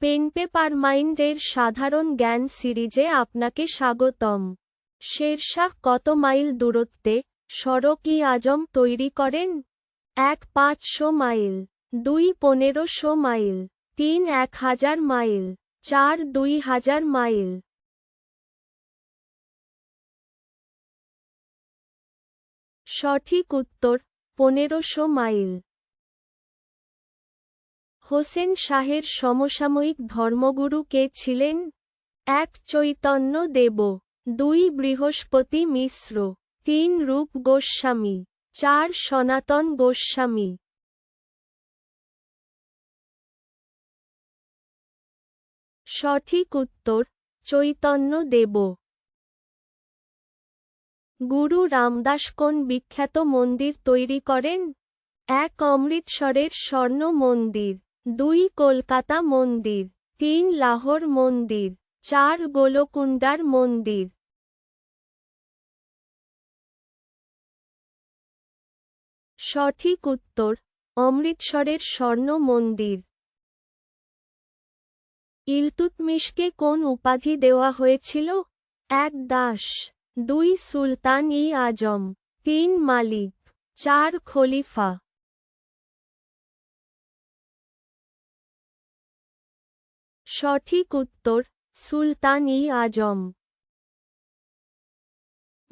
Pen paper মাইন্ডের সাধারণ জ্ঞান সিরিজে আপনাকে স্বাগতম। শেরশাহ কত মাইল দূরত্বে সড়ক ই আজম তৈরি করেন? এক পাঁচশো মাইল, দুই পনেরোশো মাইল, তিন এক হাজার মাইল, চার দুই হাজার মাইল। সঠিক উত্তর, পনেরোশো মাইল। হোসেন শাহের সমসাময়িক ধর্মগুরু কে ছিলেন? এক চৈতন্য দেব, দুই বৃহস্পতি মিশ্র, তিন রূপ গোস্বামী, চার সনাতন গোস্বামী। সঠিক উত্তর, চৈতন্য দেব। গুরু রামদাস কোন বিখ্যাত মন্দির তৈরি করেন? এক অমৃতসরের স্বর্ণ মন্দির। দুই কলকাতা মন্দির, তিন লাহোর মন্দির, চার গোলকুণ্ডার মন্দির। সঠিক উত্তর, অমৃতসরের স্বর্ণ মন্দির। ইলতুৎমিশকে কোন উপাধি দেওয়া হয়েছিল? এক দাস, দুই সুলতান ই আজম তিন মালিক, চার খলিফা। সঠিক উত্তর সুলতান ই আজম।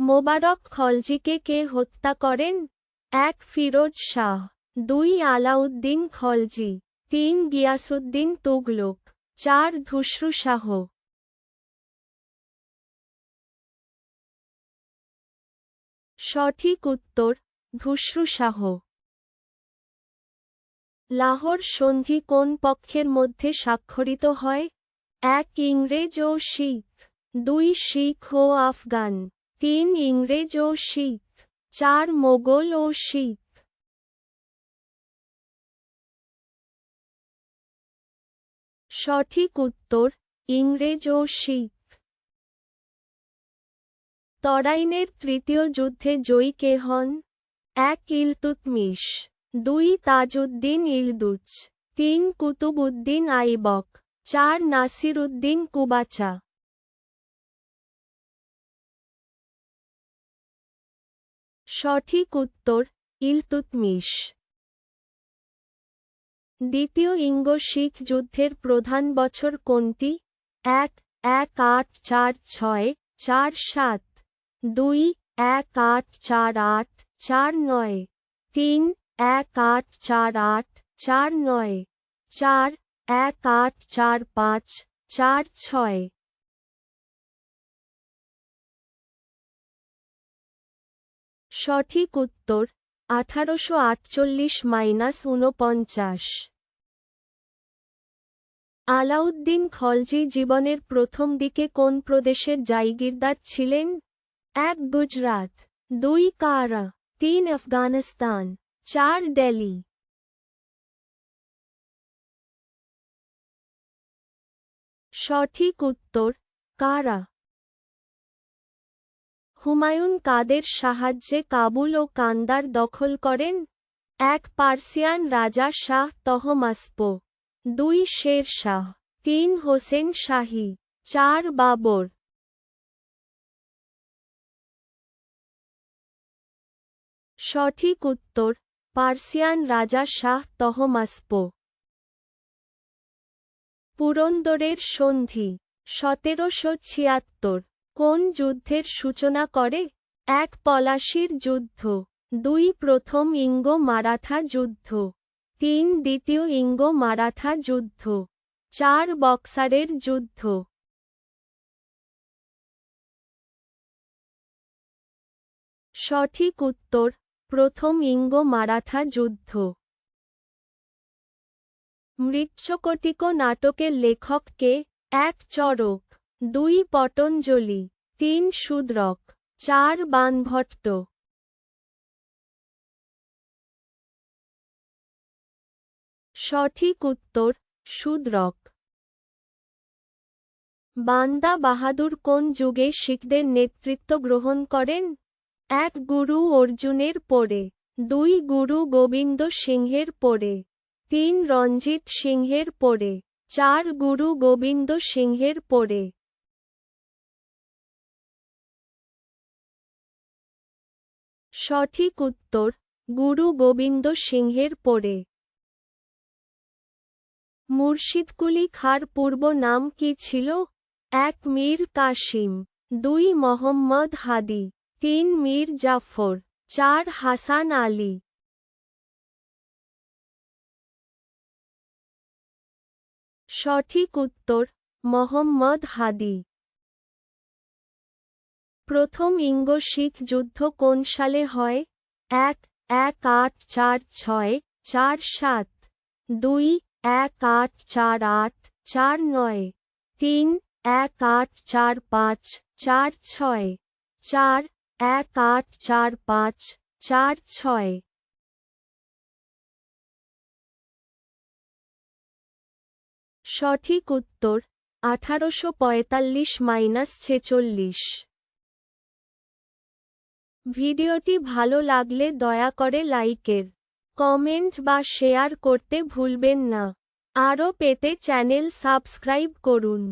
মোবারক খলজিকে কে হত্যা করেন? এক, ফিরোজ শাহ। দুই, আলাউদ্দিন খলজি। তিন, গিয়াসুদ্দিন তুগলক। চার, ধুসরু শাহ। সঠিক উত্তর, ধুসরু শাহ। লাহোর সন্ধি কোন পক্ষের মধ্যে স্বাক্ষরিত হয়? এক, ইংরেজ ও শিখ। দুই, শিখ ও আফগান। তিন, ইংরেজ ও শিখ। চার, মোগল ও শিখ। সঠিক উত্তর, ইংরেজ ও শিখ। তরাইনের তৃতীয় যুদ্ধে জয়ী কে হন? এক ইলতুৎমিশ দুই তাজউদ্দিন ইলদুচ তিন কুতুবউদ্দিন আইবক, চার নাসিরউদ্দিন কুবাচা। সঠিক উত্তর ইলতুৎমিশ দ্বিতীয় ইঙ্গ শিখ যুদ্ধের প্রধান বছর কোনটি? এক এক আট চার ছয়, চার সাত। দুই, এক আট চার আট, চার নয়। তিন এক আট চার আট চার নয়, চার এক আট চার পাঁচ চার ছয়। সঠিক উত্তর, আঠারোশো আটচল্লিশ মাইনাস ঊনপঞ্চাশ। আলাউদ্দিন খলজি জীবনের প্রথম দিকে কোন প্রদেশের জাইগিরদার ছিলেন? এক, গুজরাট। দুই, কারা। তিন, আফগানিস্তান। চার দিল্লি সঠিক উত্তর, কারা? হুমায়ুন কাদের সাহায্যে কাবুল ও কান্দার দখল করেন এক পার্সিয়ান রাজা শাহ তহমাসপ। দুই শের শাহ, তিন হোসেন শাহী, চার বাবর। সঠিক উত্তর পার্সিয়ান রাজা শাহ তহমাসপ। পুরন্দরের সন্ধি, সতেরোশো ছিয়াত্তর। কোন যুদ্ধের সূচনা করে? এক পলাশির যুদ্ধ, দুই প্রথম ইঙ্গ মারাঠা যুদ্ধ, তিন দ্বিতীয় ইঙ্গ মারাঠা যুদ্ধ, চার বক্সারের যুদ্ধ। সঠিক উত্তর প্রথম ইঙ্গ মারাঠা যুদ্ধ। মৃচ্ছকটিক নাটকের লেখক কে? এক চরক দুই পতঞ্জলি, তিন শূদ্রক চার বানভট্ট। সঠিক উত্তর শূদ্রক বান্দা বাহাদুর কোন যুগে শিখদের নেতৃত্ব গ্রহণ করেন? এক গুরু অর্জুনের পরে, দুই গুরু গোবিন্দ সিংহের পরে, তিন রঞ্জিত সিংহের পরে, চার গুরু গোবিন্দ সিংহের পরে। সঠিক উত্তর, গুরু গোবিন্দ সিংহের পরে। মুর্শিদকুলি খার পূর্ব নাম কি ছিল? এক মীর কাসিম, দুই মোহাম্মদ হাদি। তিন মীর জাফর, চার হাসান আলী। সঠিক উত্তর, মোহাম্মদ হাদি। প্রথম ইঙ্গ শিখ যুদ্ধ কোন সালে হয়? এক এক আট চার ছয়, চার সাত। দুই, এক আট চার আট, চার নয়। তিন, এক আট চার পাঁচ, চার ছয়। চার এক আট চার পাঁচ চার ছয়। সঠিক উত্তর, আঠারোশো পঁয়তাল্লিশ মাইনাস ছেচল্লিশ। ভিডিওটি ভালো লাগলে দয়া করে লাইকের, কমেন্ট বা শেয়ার করতে ভুলবেন না। আরও পেতে চ্যানেল সাবস্ক্রাইব করুন।